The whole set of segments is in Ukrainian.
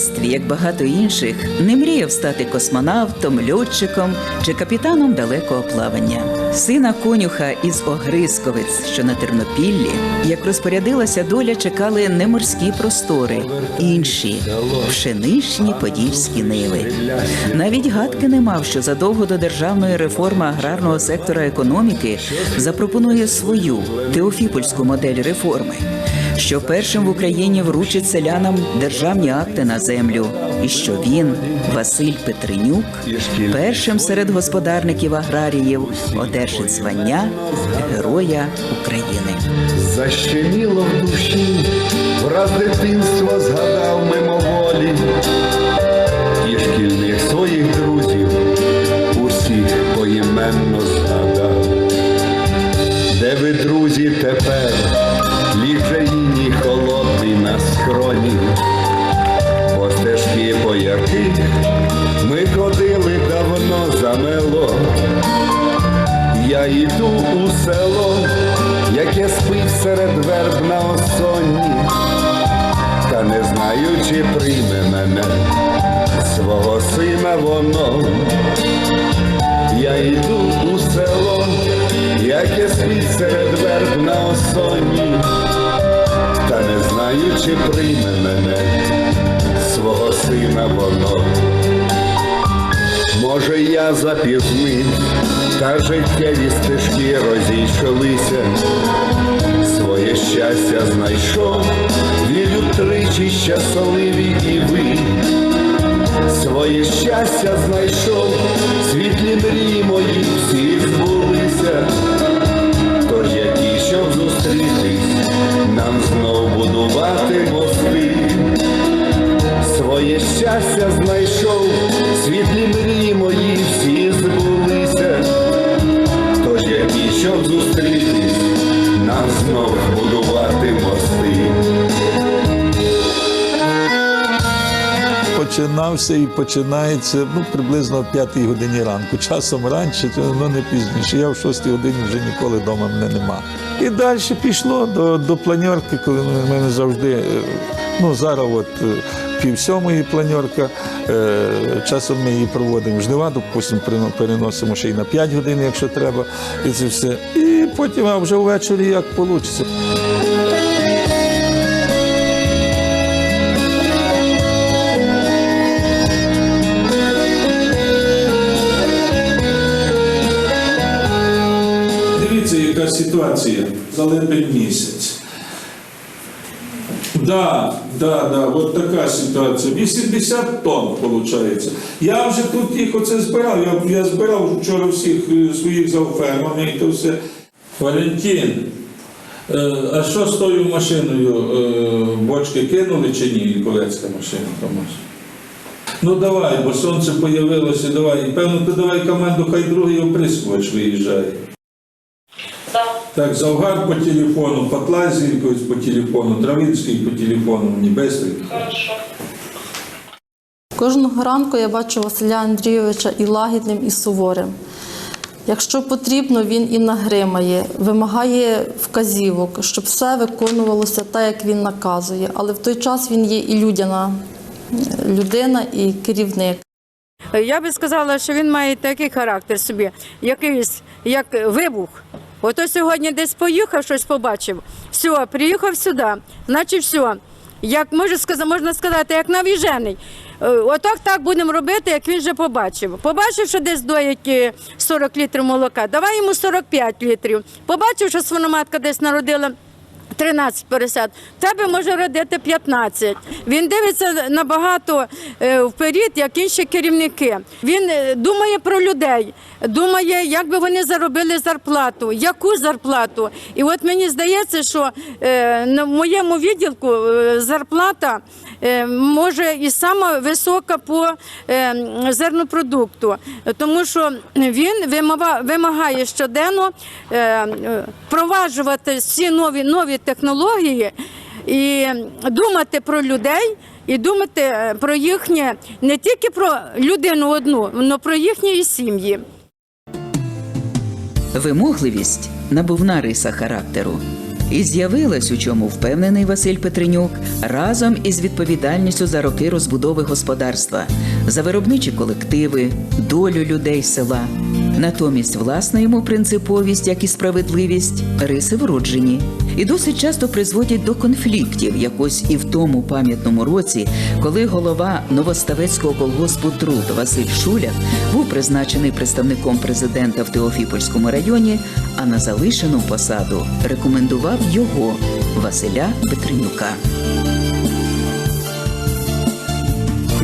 дитинстві, як багато інших, не мріяв стати космонавтом, льотчиком чи капітаном далекого плавання. Сина конюха із Огризковець, що на Тернопіллі, як розпорядилася доля, чекали не морські простори, інші пшеничні подільські ниви. Навіть гадки не мав, що задовго до державної реформи аграрного сектора економіки запропонує свою теофіпольську модель реформи що першим в Україні вручить селянам державні акти на землю, і що він, Василь Петренюк, першим серед господарників аграріїв одержить звання Героя України. Защеміло в душі, враз дитинство згадав мимоволі, та не знаю, чи прийме мене свого сина воно. Я йду у село, яке спить серед верб на осонні, та не знаю, чи прийме мене свого сина воно. Може, я запізнив, та життєві стежки розійшлися, своє щастя знайшов, вірю тричі щасливі і ви, своє щастя знайшов, світлі мрії мої всі збулися, тож які, щоб зустрітись, нам знов будувати мости. Своє щастя знайшов, світлі мрії мої всі збулися. Тож які, щоб зустрітись, нам знов будувати мости. Починався і починається ну, приблизно о 5 годині ранку. Часом раніше, але не пізніше. Я в 6 годині вже ніколи вдома мене нема. І далі пішло до, до планерки, коли в мене завжди, е, ну зараз от е, пів сьомої планерка, е, часом ми її проводимо жнива, допустимо, перено- переносимо ще й на 5 годин, якщо треба, і це все. І потім, а вже ввечері як вийде. Ситуація за липень місяць. Да, да, да, от така ситуація. 80 тонн виходить. Я вже тут їх оце збирав. Я, я збирав вчора всіх е, своїх за і то все. Валентин, е, а що з тою машиною? Е, бочки кинули чи ні? Колецька машина тому. Ну давай, бо сонце появилося, давай. І певно, то давай команду, хай другий оприскувач виїжджає. Так, Завгар по телефону, Патлазі якось по телефону, Травинський по телефону, Небесний. Кожного ранку я бачу Василя Андрійовича і лагідним, і суворим. Якщо потрібно, він і нагримає, вимагає вказівок, щоб все виконувалося так, як він наказує. Але в той час він є і людяна людина, і керівник. Я би сказала, що він має такий характер собі, якийсь як вибух. Ото сьогодні десь поїхав, щось побачив. Все, приїхав сюди, значить все. Як можу сказати, можна сказати, як навіжений. Е, Отак так будемо робити, як він вже побачив. Побачив, що десь доїть е, 40 літрів молока, давай йому 45 літрів. Побачив, що свиноматка десь народила 13 поросят, тебе може родити 15. Він дивиться набагато е, вперед, як інші керівники. Він е, думає про людей, думає, як би вони заробили зарплату, яку зарплату. І от мені здається, що е, на моєму відділку зарплата може і сама висока по е, зернопродукту, тому що він вимагає щоденно е, е, впроваджувати всі нові нові технології і думати про людей. І думати е, про їхнє не тільки про людину одну, але про їхні сім'ї. Вимогливість набувна риса характеру. І з'явилась, у чому впевнений Василь Петренюк, разом із відповідальністю за роки розбудови господарства, за виробничі колективи, долю людей села. Натомість власна йому принциповість, як і справедливість, риси вроджені. І досить часто призводять до конфліктів, якось і в тому пам'ятному році, коли голова Новоставецького колгоспу Труд Василь Шуляк був призначений представником президента в Теофіпольському районі, а на залишену посаду рекомендував його Василя Петренюка.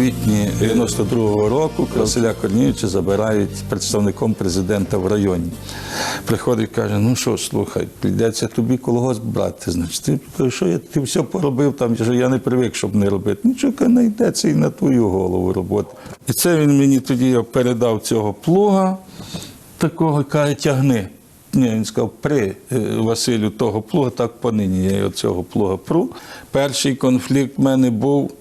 Квітні 92-го року Василя Корнійовича забирають представником президента в районі. Приходить, каже: ну що слухай, прийдеться тобі колгосп брати. Значить, ти що я ти все поробив там, що я не привик, щоб не робити. Нічого не йдеться і на твою голову робота. І це він мені тоді передав цього плуга, такого каже, тягни. Ні, він сказав, при е, Василю того плуга, так понині я його цього плуга пру. Перший конфлікт в мене був.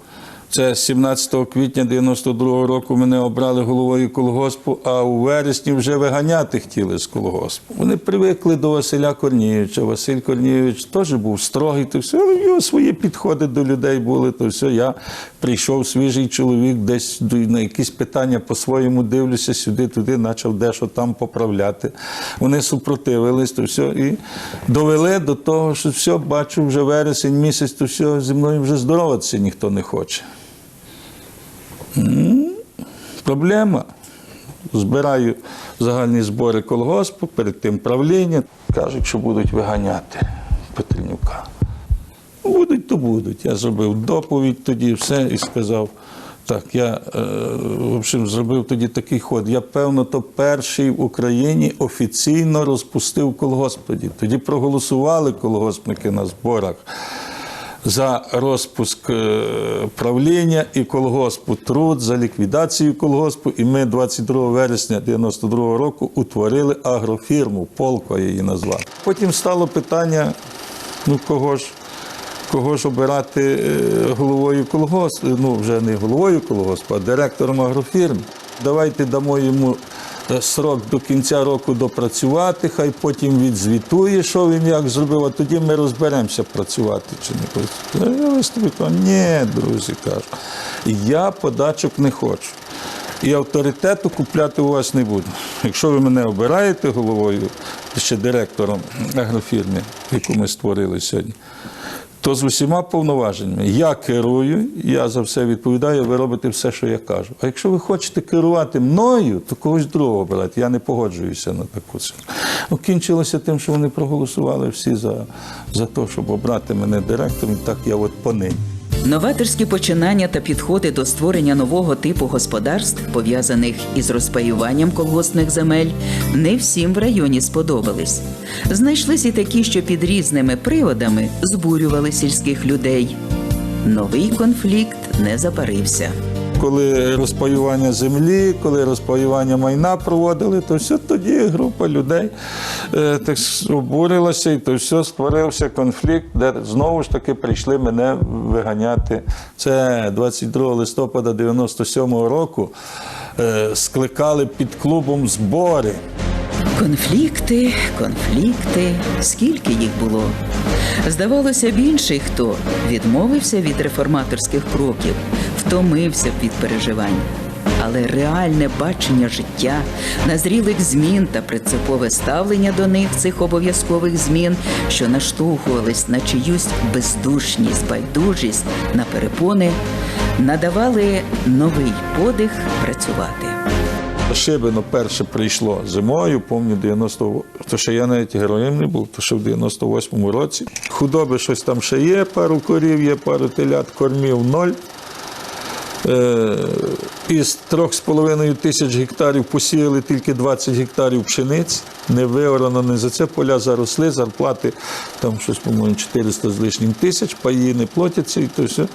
Це 17 квітня 92-го року мене обрали головою колгоспу, а у вересні вже виганяти хотіли з колгоспу. Вони привикли до Василя Корнієвича. Василь Корнієвич теж був строгий, то все, але в нього свої підходи до людей були. То все, я прийшов свіжий чоловік, десь на якісь питання по-своєму дивлюся сюди, туди, почав дещо там поправляти. Вони супротивились, то все, і довели до того, що все, бачу, вже вересень місяць, то все, зі мною вже здороватися ніхто не хоче. Проблема. Збираю загальні збори колгоспу, перед тим правління. Кажуть, що будуть виганяти Петренюка. Будуть, то будуть. Я зробив доповідь тоді, все і сказав. Так, я е, в общем, зробив тоді такий ход. Я, певно, то перший в Україні офіційно розпустив колгосп. Тоді проголосували колгоспники на зборах за розпуск е, правління і колгоспу труд, за ліквідацію колгоспу. І ми 22 вересня 92 року утворили агрофірму, полко її назвав. Потім стало питання: ну кого ж. Кого ж обирати е, головою колгоспу, ну вже не головою колгоспу, а директором агрофірми. Давайте дамо йому срок до кінця року допрацювати, хай потім відзвітує, що він як зробив, а тоді ми розберемося, працювати чи не працювати. Я кажу, ні, друзі, кажу, я подачок не хочу. І авторитету купляти у вас не буду. Якщо ви мене обираєте головою, ще директором агрофірми, яку ми створили сьогодні, то з усіма повноваженнями я керую, я за все відповідаю, ви робите все, що я кажу. А якщо ви хочете керувати мною, то когось другого обирати. Я не погоджуюся на таку ціну. Окінчилося кінчилося тим, що вони проголосували всі за, за те, щоб обрати мене директором, і так я от понині. Новаторські починання та підходи до створення нового типу господарств, пов'язаних із розпаюванням колгоспних земель, не всім в районі сподобались. Знайшлись і такі, що під різними приводами збурювали сільських людей. Новий конфлікт не запарився. Коли розпаювання землі, коли розпаювання майна проводили, то все тоді група людей е, так обурилася, і то все створився конфлікт, де знову ж таки прийшли мене виганяти. Це 22 листопада 97-го року е, скликали під клубом збори. Конфлікти, конфлікти, скільки їх було. Здавалося б, інший хто відмовився від реформаторських кроків, втомився від переживань. Але реальне бачення життя, назрілих змін та принципове ставлення до них цих обов'язкових змін, що наштовхувались на чиюсь бездушність, байдужість на перепони, надавали новий подих працювати. Шибино перше прийшло зимою, пам'ятаю, 90, то ще я навіть героєм не був, то ще в 98-му році. Худоби щось там ще є, пару корів є, пару телят, кормів ноль. Е, із 3,5 тисяч гектарів посіяли тільки 20 гектарів пшениць, не виорано, не за це поля заросли, зарплати там щось, по-моєму, 400 з лишнім тисяч, паї не платяться і то все.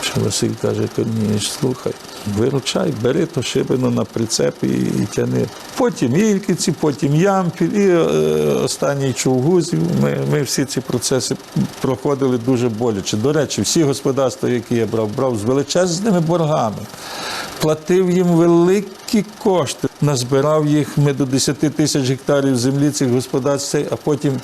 Що Василь каже, Корнієш, слухай, виручай, бери то шибено на прицеп і, і тяни. Потім Ільківці, потім Ямпіль і е, останній Човгузів. Ми, ми всі ці процеси проходили дуже боляче. До речі, всі господарства, які я брав, брав з величезними боргами. Платив їм великі кошти. Назбирав їх ми до 10 тисяч гектарів землі цих господарств, а потім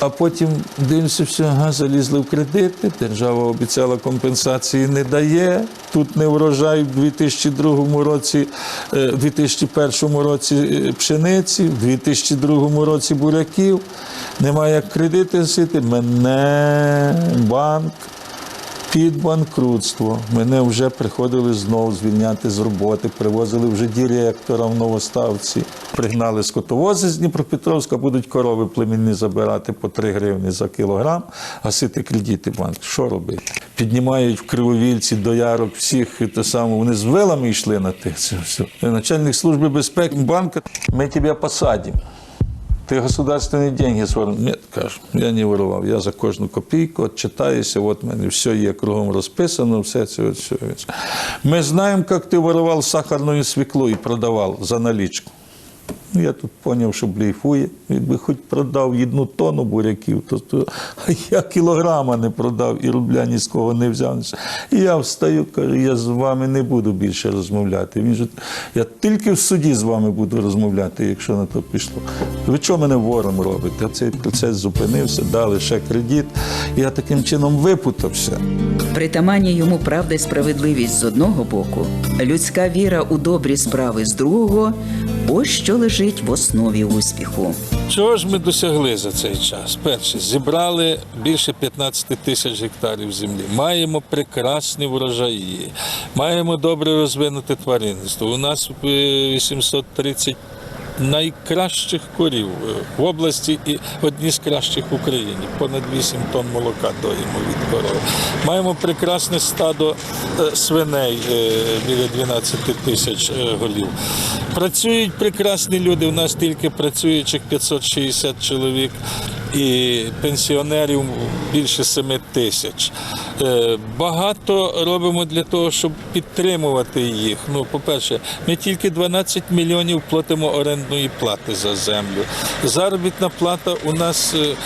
А потім дивимося, все, ага, залізли в кредити, держава обіцяла компенсації, не дає. Тут не врожай в 2002 році, е, в 2001 році е, пшениці, в 2002 році буряків. Немає як кредити сити, Мене банк під банкрутство. Мене вже приходили знову звільняти з роботи, привозили вже директора в новоставці. Пригнали скотовози з Дніпропетровська, будуть корови племінні забирати по 3 гривні за кілограм, гасити кредити банк. Що робити? Піднімають в кривовільці до ярок всіх те саме. Вони з вилами йшли на тих. Це все. Начальник служби безпеки банка, ми тебе посадимо. Ты государственные деньги своровал? Нет, кажу, я не воровав. Я за кожну копійку читаюся, от в мене все є кругом розписано, все це. От, все. Ми знаємо, як ти воровав сахарну свіклу і продавав за налічку. Ну, Я тут зрозумів, що блейфує. Якби хоч продав одну тонну буряків, то, то я кілограма не продав і рубля ні з кого не взяв. І я встаю, кажу, я з вами не буду більше розмовляти. Він же, я тільки в суді з вами буду розмовляти, якщо на то пішло. Ви чого мене вором робите? Цей процес зупинився, дали ще кредит. Я таким чином випутався. Притаманні йому правда й справедливість з одного боку, людська віра у добрі справи з другого ось що лежить в основі успіху. Чого ж ми досягли за цей час? Перше, зібрали більше 15 тисяч гектарів землі. Маємо прекрасні врожаї, маємо добре розвинуте тваринництво. У нас е, 830 найкращих корів е, в області і одні з кращих в Україні. Понад 8 тонн молока доїмо від коров. Маємо прекрасне стадо е, свиней е, біля 12 тисяч голів. Працюють прекрасні люди. У нас тільки працюючих 560 чоловік і пенсіонерів більше 7 тисяч. Е, Багато робимо для того, щоб підтримувати їх. Ну, по-перше, ми тільки 12 мільйонів платимо орендної плати за землю. Заробітна плата у нас е,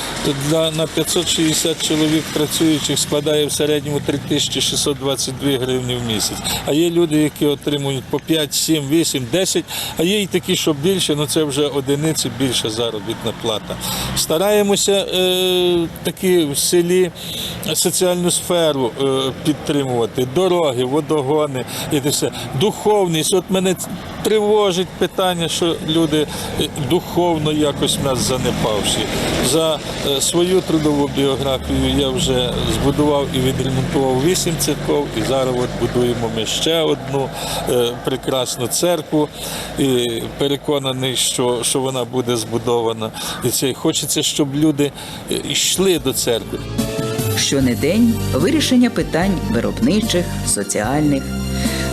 для на 560 чоловік працюючих складає в середньому 3622 гривні в місяць. А є люди, які отримують по 5, 7, 8, 10, а є і такі, що більше, ну це вже одиниці більша заробітна плата. Стараємося е, такі в селі соціальну сферу е, підтримувати, дороги, водогони і все. Духовність. От мене тривожить питання, що люди е, духовно якось в нас занепавші. За е, свою трудову біографію я вже збудував і відремонтував вісім церков, і зараз от будуємо ми ще одну е, прекрасну церкву. І переконаний, що, що вона буде збудована. І це хочеться, щоб люди е, йшли до церкви. Щонедень вирішення питань виробничих, соціальних.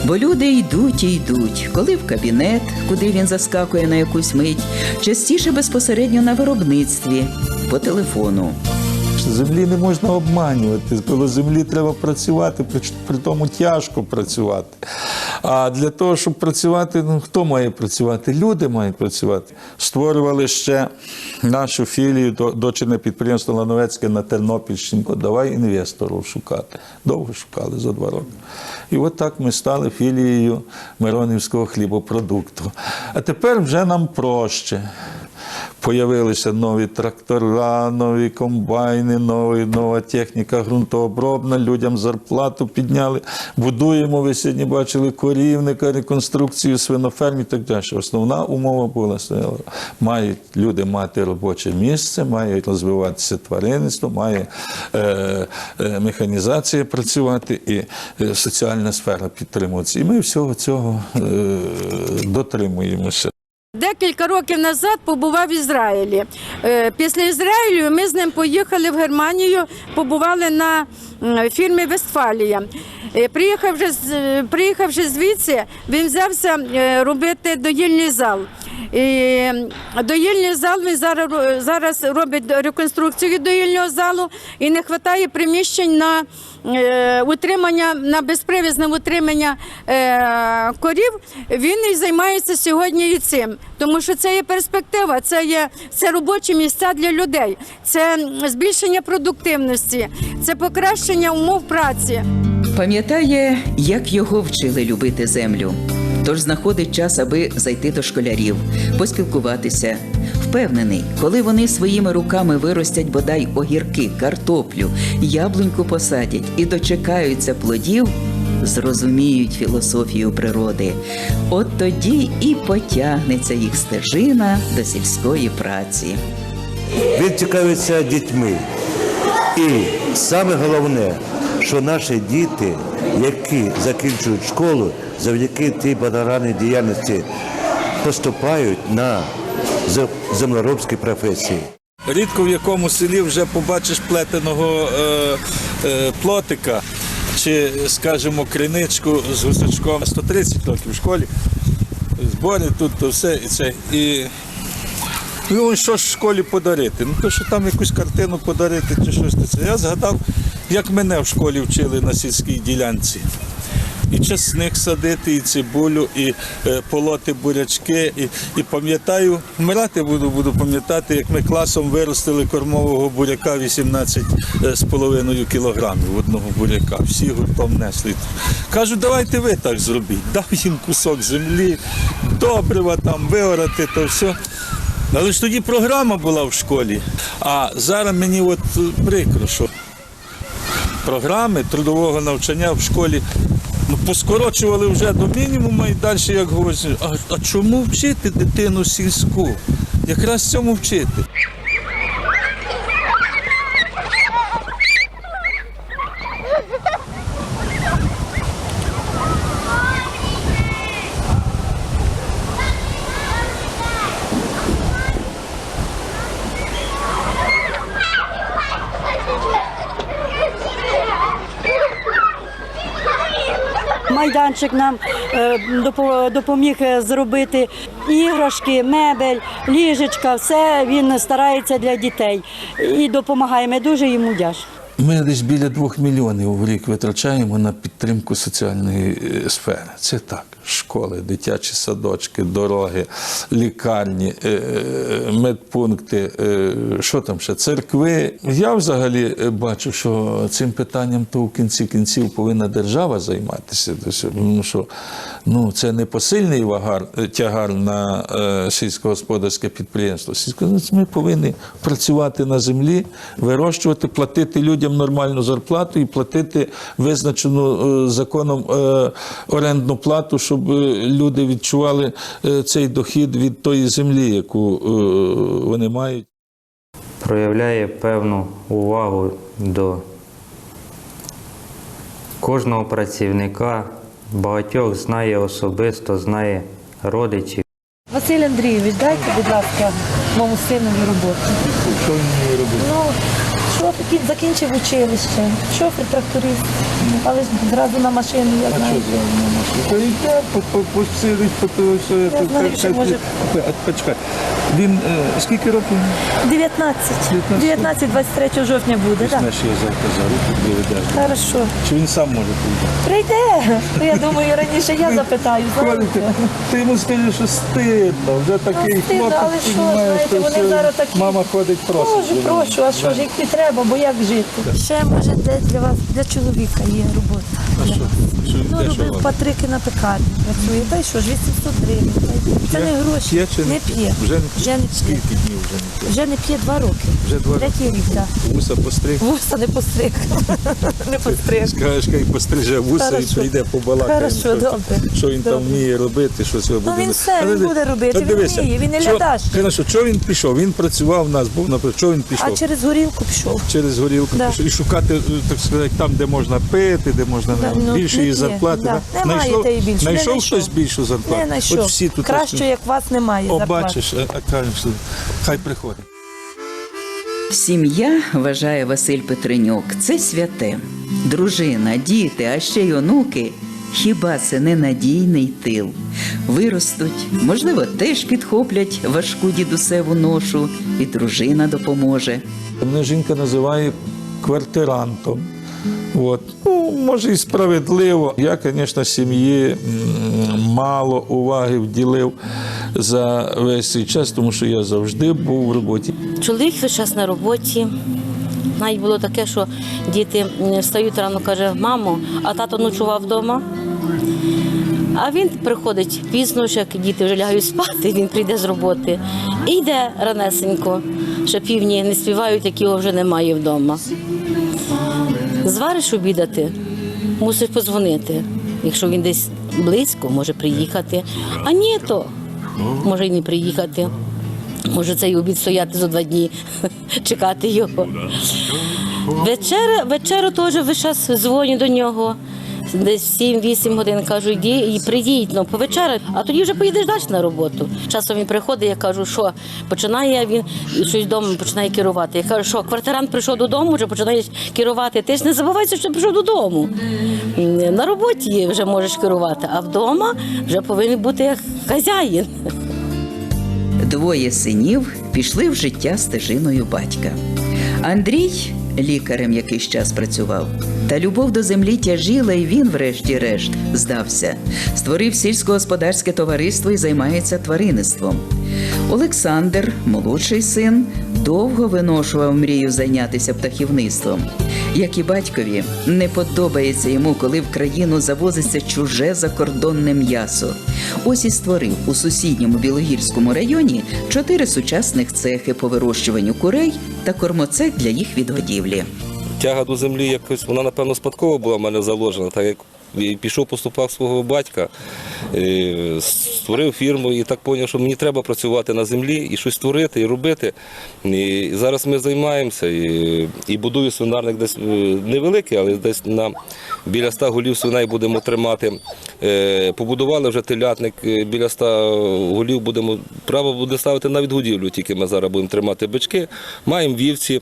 Бо люди йдуть і йдуть, коли в кабінет, куди він заскакує на якусь мить, частіше безпосередньо на виробництві, по телефону. Землі не можна обманювати. Коло землі треба працювати, при, тому тяжко працювати. А для того, щоб працювати, ну хто має працювати? Люди мають працювати. Створювали ще нашу філію, до- підприємство Лановецьке на Тернопільщині. Давай інвесторів шукати. Довго шукали за два роки. І от так ми стали філією Миронівського хлібопродукту. А тепер вже нам проще. Появилися нові трактора, нові комбайни, нові, нова техніка ґрунтообробна, людям зарплату підняли. Будуємо, ви сьогодні бачили корівника, реконструкцію свиноферм і так далі. Основна умова була, стояла. мають люди мати робоче місце, мають розвиватися тваринництво, має е, е, механізація працювати і е, соціальна сфера підтримуватися. І ми всього цього е, дотримуємося. Декілька років назад побував в Ізраїлі. Е, Після Ізраїлю ми з ним поїхали в Германію, побували на фірмі Вестфалія. Е, Приїхавши, е, приїхавши звідси, він взявся робити доїльний зал. І доїльний зал він зараз, зараз робить реконструкцію доїльного залу і не вистачає приміщень на е, утримання, на безпривізне утримання е, корів. Він і займається сьогодні і цим, тому що це є перспектива, це є це робочі місця для людей, це збільшення продуктивності, це покращення умов праці. Пам'ятає, як його вчили любити землю. Тож знаходить час, аби зайти до школярів, поспілкуватися, Впевнений, коли вони своїми руками виростять бодай огірки, картоплю, яблуньку посадять і дочекаються плодів, зрозуміють філософію природи. От тоді і потягнеться їх стежина до сільської праці. Він цікавиться дітьми. І саме головне, що наші діти, які закінчують школу, завдяки тій багаторанній діяльності поступають на землеробські професії. Рідко в якому селі вже побачиш плетеного е, е, плотика чи, скажімо, криничку з гусачком 130 років в школі. Збори тут то все і це. І ну, що ж в школі подарити? Ну то що там якусь картину подарити чи щось. Це. Я згадав, як мене в школі вчили на сільській ділянці. І часник садити, і цибулю, і е, полоти бурячки. І, і пам'ятаю, вмирати буду, буду пам'ятати, як ми класом виростили кормового буряка 18 е, кілограмів одного буряка. Всі гуртом несли. Кажу, давайте ви так зробіть. Дав їм кусок землі, добрива там, виорати, то все. Але ж тоді програма була в школі. А зараз мені от прикро, що програми трудового навчання в школі ну, поскорочували вже до мінімуму і далі, як говорять, а, а чому вчити дитину сільську? Якраз цьому вчити. Майданчик нам е, допоміг е, зробити іграшки, мебель, ліжечка, все він старається для дітей і допомагає. Ми дуже йому вдячні. Ми десь біля двох мільйонів в рік витрачаємо на підтримку соціальної е, сфери. Це так: школи, дитячі садочки, дороги, лікарні, е, е, медпункти, е, що там ще, церкви. Я взагалі бачу, що цим питанням то в кінці кінців повинна держава займатися. Тому що ну, це не посильний вагар, тягар на сільськогосподарське підприємство. Ми повинні працювати на землі, вирощувати, платити людям нормальну зарплату і платити визначену законом орендну плату, щоб е, люди відчували е, цей дохід від тої землі, яку е, вони мають. проявляє певну увагу до кожного працівника, багатьох знає особисто, знає родичів. Василь Андрійович, дайте, будь ласка, моєму синові роботу. Що він має робити? Ну, шофер кін- закінчив училище, шофер тракторист, але ж зразу на машину, я знаю. Та йде, посидить, Я знаю, що може- Почекай. Він е, скільки років? 19. 19, 23 жовтня буде, так. Знаєш, я завтра за руку приведеш. Хорошо. Чи він сам може прийти? Прийде. Ну, Я думаю, раніше я запитаю. Ти, ти йому скажеш, що стидно, вже такий стидно, хлопець, але що, знаєте, вони зараз такі- мама ходить просить. Прошу, прошу, а що ж, як не треба, бо як жити? Ще, може, де для вас, для чоловіка є робота. А що? Що, Ну, де що робив? Патрики на пекарні працює. Та й що ж, 800 гривень. Це не гроші. П'є чи не п'є? Вже не Вже не п'є. Скільки днів вже не п'є? Вже не п'є два роки. Вже два роки. Третій рік, так. Вуса постриг. Вуса не постриг. не постриг. Скажеш, хай постриже вуса і прийде побалакає. Хорошо, що, добре. що він там вміє робити, що це буде. він все, він буде робити, він вміє, він не що-. Хорошо, чого він пішов? Він працював в нас, був, наприклад, чого він пішов? А через горілку пішов. через горілку Да. пішов. і шукати, так сказати, там, де можна пити, де можна Да, ну, ну, більшої зарплати. Знайшов- хтось більшу зарплату. От всі тут Краще, як вас немає О, зарплати. а, а кажеш, хай приходить. Сім'я, вважає Василь Петренюк, це святе. Дружина, діти, а ще й онуки. Хіба це не надійний тил? Виростуть, можливо, теж підхоплять важку дідусеву ношу, і дружина допоможе. Мене жінка називає квартирантом. От. Ну, може, і справедливо. Я, звісно, сім'ї мало уваги вділив за весь цей час, тому що я завжди був в роботі. Чоловік весь час на роботі. Навіть було таке, що діти встають рано, каже, мамо, а тато ночував вдома. А він приходить пізно, як діти вже лягають спати, він прийде з роботи і йде ранесенько, що півні не співають, як його вже немає вдома. Звариш обідати, мусиш подзвонити. Якщо він десь близько, може приїхати. А ні, то може й не приїхати. Може цей обід стояти за два дні, чекати його. Вечера, вечеру теж весь час дзвоню до нього. Десь 7-8 годин кажу, йди і приїдь, ну повечеряй, а тоді вже поїдеш далі на роботу. Часом він приходить, я кажу, що починає він щось вдома починає керувати. Я кажу, що квартирант прийшов додому, вже починає керувати. Ти ж не забувайся, що прийшов додому. На роботі вже можеш керувати, а вдома вже повинен бути як хазяїн. Двоє синів пішли в життя стежиною батька. Андрій лікарем якийсь час працював. Та любов до землі тяжіла, і він, врешті-решт, здався. Створив сільськогосподарське товариство і займається тваринництвом. Олександр, молодший син, довго виношував мрію зайнятися птахівництвом. Як і батькові, не подобається йому, коли в країну завозиться чуже закордонне м'ясо. Ось і створив у сусідньому Білогірському районі чотири сучасних цехи по вирощуванню курей та кормоцек для їх відгодівлі. Тяга до землі якось вона напевно спадково була в мене заложена, так як пішов по стопах свого батька, створив фірму і так зрозумів, що мені треба працювати на землі і щось створити і робити. І зараз ми займаємося і, і будую свинарник десь е, невеликий, але десь на біля 100 голів свиней будемо тримати. Е, Побудували вже телятник е, біля 100 голів будемо право буде ставити на відгодівлю, тільки ми зараз будемо тримати бички. Маємо вівці,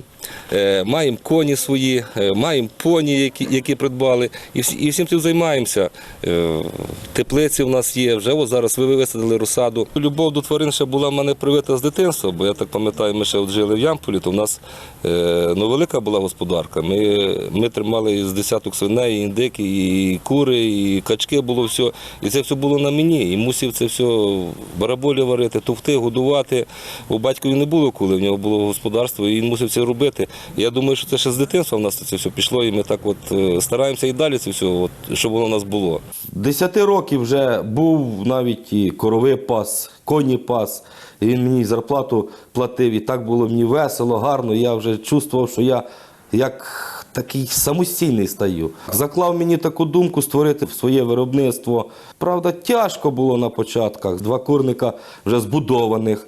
маємо коні свої, маємо поні, які, які придбали, і всім цим займаємося. Е, Теплиці в нас є, вже от зараз ви висадили розсаду. Любов до тварин ще була в мене привита з дитинства, бо я так пам'ятаю, ми ще жили в Ямполі, то в нас е, ну, велика була господарка. Ми, ми тримали з десяток свиней, і індики, і кури, і качки було все. І це все було на мені. І мусив це все бараболі варити, товкти, годувати. У батькові не було коли, в нього було господарство, і він мусив це робити. Я думаю, що це ще з дитинства в нас це все пішло, і ми так от е, стараємося і далі це все, от, щоб воно у нас було. Десяти років вже був навіть і корови пас, коні пас. І він мені зарплату платив, і так було мені весело, гарно. Я вже чувствував, що я як такий самостійний стаю. Заклав мені таку думку створити своє виробництво. Правда, тяжко було на початках. Два курника вже збудованих,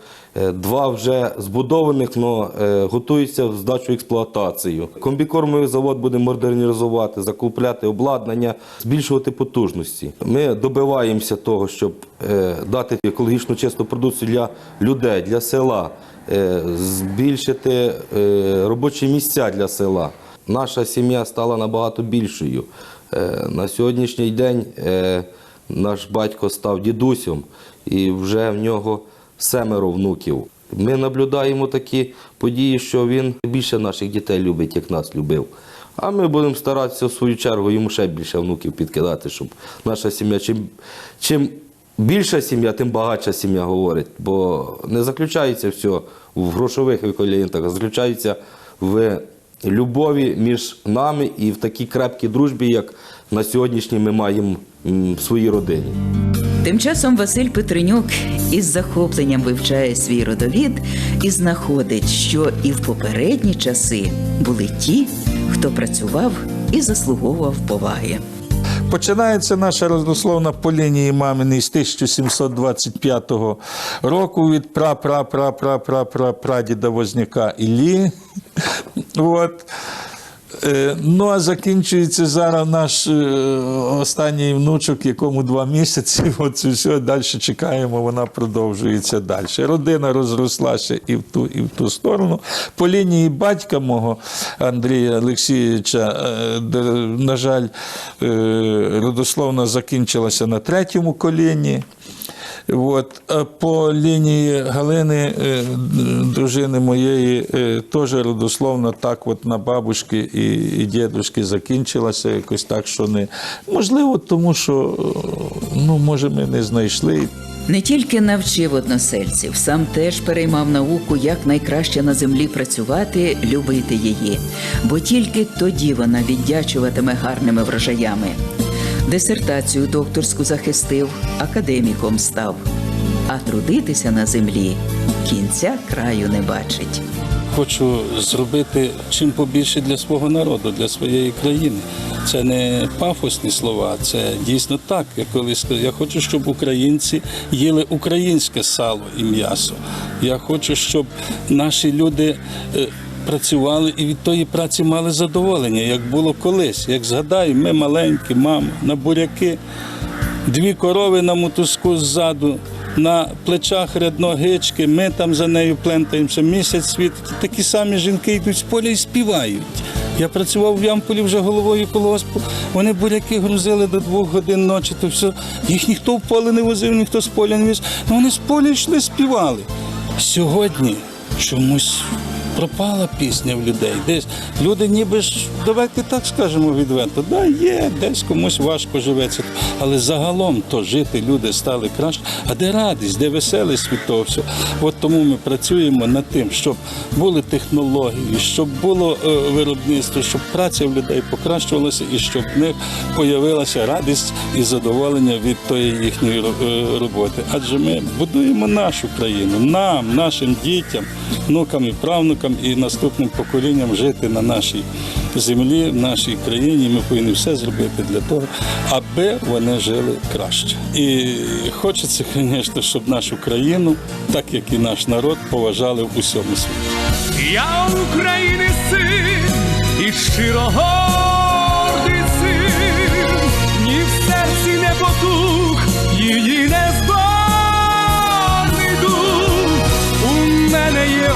два вже збудованих, але готуються в здачу експлуатацію. Комбікормовий завод буде модернізувати, закупляти обладнання, збільшувати потужності. Ми добиваємося того, щоб е, дати екологічно чисту продукцію для людей, для села, е, збільшити е, робочі місця для села. Наша сім'я стала набагато більшою. Е, На сьогоднішній день е, наш батько став дідусем, і вже в нього семеро внуків. Ми наблюдаємо такі події, що він більше наших дітей любить, як нас любив. А ми будемо старатися в свою чергу йому ще більше внуків підкидати, щоб наша сім'я чим, чим більша сім'я, тим багатша сім'я говорить. Бо не заключається все в грошових еквівалентах, а заключається в любові між нами і в такій крепкій дружбі, як на сьогоднішній ми маємо в своїй родині. Тим часом Василь Петренюк із захопленням вивчає свій родовід і знаходить, що і в попередні часи були ті, хто працював і заслуговував поваги. Починається наша родословна по лінії мамини з 1725 року від пра-пра-пра-пра-пра-пра-прадіда Возняка Іллі. От. Е, Ну, а закінчується зараз наш е, останній внучок, якому два місяці. От все далі чекаємо, вона продовжується далі. Родина розрослася і в ту, і в ту сторону. По лінії батька мого Андрія Олексійовича, е, на жаль, родословна закінчилася на третьому коліні. От, а по лінії Галини, е, дружини моєї, е, теж родословно так от на бабушки і, і дідушки закінчилася якось так, що не можливо, тому що е, ну, може ми не знайшли. Не тільки навчив односельців, сам теж переймав науку, як найкраще на землі працювати, любити її, бо тільки тоді вона віддячуватиме гарними врожаями. Дисертацію докторську захистив, академіком став. А трудитися на землі кінця краю не бачить. Хочу зробити чим побільше для свого народу, для своєї країни. Це не пафосні слова, це дійсно так. Я колись я хочу, щоб українці їли українське сало і м'ясо. Я хочу, щоб наші люди е, працювали і від тої праці мали задоволення, як було колись. Як згадаю, ми маленькі, мама, на буряки, дві корови на мотузку ззаду. На плечах рядногички, ми там за нею плентаємося, місяць світ. Такі самі жінки йдуть з поля і співають. Я працював в Ямполі вже головою колгоспу. Вони буряки грузили до двох годин ночі, то все. Їх ніхто в поле не возив, ніхто з поля не віз. Ну, вони з поля йшли, співали. Сьогодні чомусь пропала пісня в людей. Десь люди ніби ж, давайте так скажемо відверто, да, є, десь комусь важко живеться. Але загалом то жити люди стали краще. А де радість, де веселість від того всього? От тому ми працюємо над тим, щоб були технології, щоб було е, виробництво, щоб праця в людей покращувалася і щоб в них появилася радість і задоволення від тої їхньої е, роботи. Адже ми будуємо нашу країну, нам, нашим дітям, внукам і правнукам і наступним поколінням жити на нашій землі, в нашій країні. Ми повинні все зробити для того, аби вони жили краще. І хочеться, звісно, щоб нашу країну, так як і наш народ, поважали в усьому світі. Я України син і щиро гордий син, ні в серці не потух, її не зборний дух. У мене є